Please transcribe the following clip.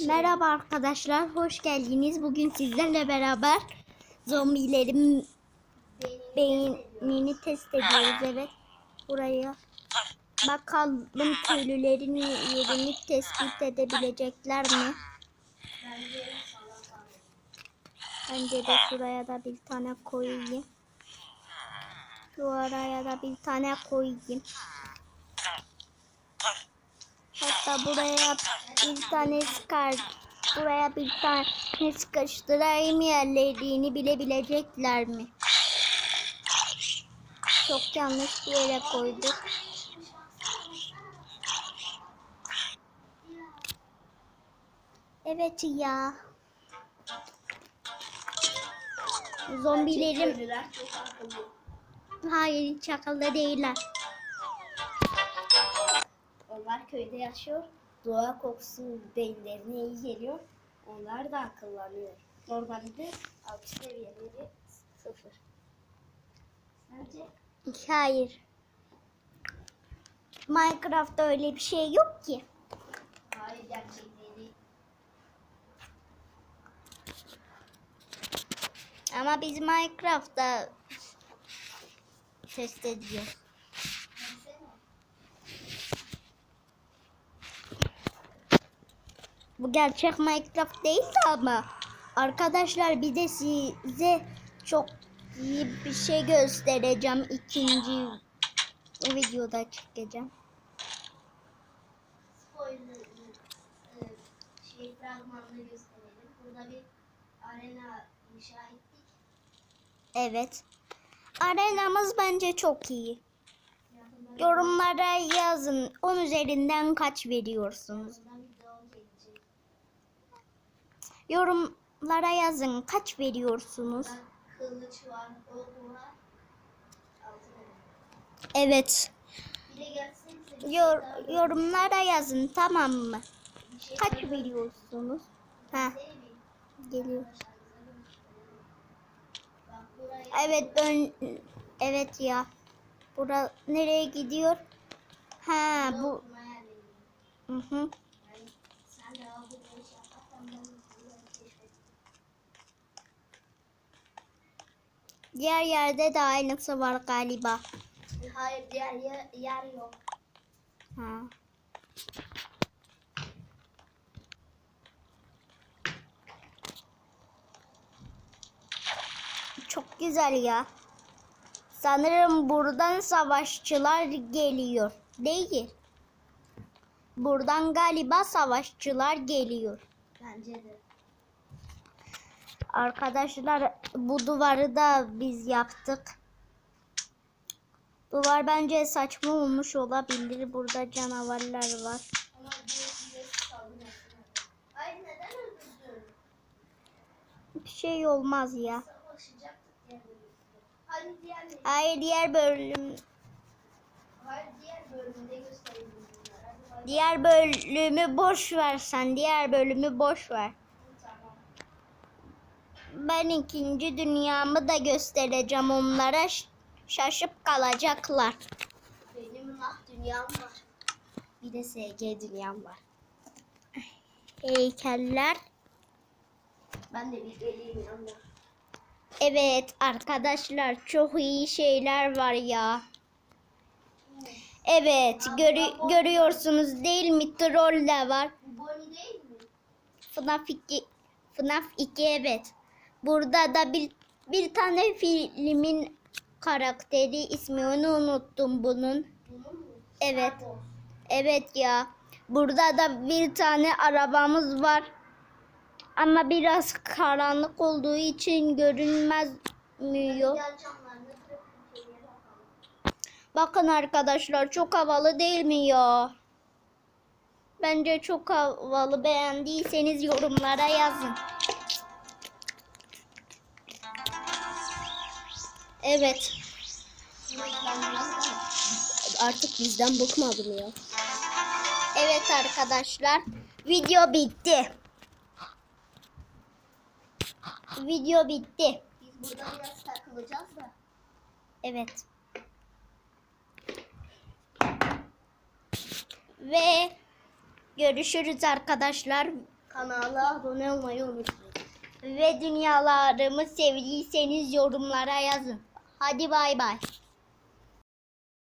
Merhaba arkadaşlar, hoş geldiniz. Bugün sizlerle beraber zombilerin beynini test ediyoruz. Evet, buraya bakalım köylülerin yerini tespit edebilecekler mi? Bence de şuraya da bir tane koyayım. Şu araya da bir tane koyayım. Hatta buraya bir tane sıkar. Buraya bir tane sıkıştırayım yerlerini bilebilecekler mi? Çok yanlış bir yere koyduk. Evet ya. Zombilerim hayır hiç akıllı değiller. Onlar köyde yaşıyor. Doğa kokusu beyinlerine iyi geliyor. Onlar da akıllanıyor. Normalde altı seviyeleri sıfır. Sence? Hayır. Minecraft'ta öyle bir şey yok ki. Hayır gerçekleri değil. Ama biz Minecraft'ta test ediyoruz. Bu gerçek Minecraft değil de ama arkadaşlar bir de size çok iyi bir şey göstereceğim ikinci videoda çekeceğim. Bir arena inşa. Evet. Arenamız bence çok iyi. Yorumlara yazın. 10 üzerinden kaç veriyorsunuz? Yorumlara yazın. Kaç veriyorsunuz? Bak, Kılıç var, ok var. Altın Evet. Yor, şey yorumlara yazın tamam mı? şey Kaç veriyorsunuz? Ha göstereyim. geliyor. Evet ön evet ya. Bura nereye gidiyor? Ha bu hı hı. Yani sen de al buraya şey yaparsan ben burayı keşfettim. Diğer yerde de aynısı var galiba. Hayır diğer yer, yer yok. Ha. Çok güzel ya. Sanırım buradan savaşçılar geliyor. Değil. Buradan galiba savaşçılar geliyor. Bence de. Arkadaşlar bu duvarı da biz yaptık. Duvar bence saçma olmuş olabilir. Burada canavarlar var. Bir şey olmaz ya. Hayır diğer bölüm Hayır diğer bölümde gösterelim diğer bölümü boş ver sen. Diğer bölümü boş ver. Ben ikinci dünyamı da göstereceğim onlara. Şaşıp kalacaklar. Benim nah dünyam var. Bir de SG dünyam var. Heykeller. Ben de bir geleyim yanına. Evet arkadaşlar çok iyi şeyler var ya. Evet görü- görüyorsunuz değil mi? Troll de var. Bu Bonnie değil mi? FNAF 2 FNAF 2 evet. Burada da bir bir tane filmin karakteri ismini unuttum bunun. Evet. Evet ya. Burada da bir tane arabamız var. Ama biraz karanlık olduğu için bakalım. Bakın arkadaşlar çok havalı değil mi ya? Bence çok havalı. Beğendiyseniz yorumlara yazın. Evet. Artık bizden bıkmadım ya. Evet arkadaşlar. Video bitti. Video bitti. Burada biraz takılacağız da. Evet. Ve görüşürüz arkadaşlar. Kanala abone olmayı unutmayın. Ve dünyalarımı sevdiyseniz yorumlara yazın. Hadi bay bay.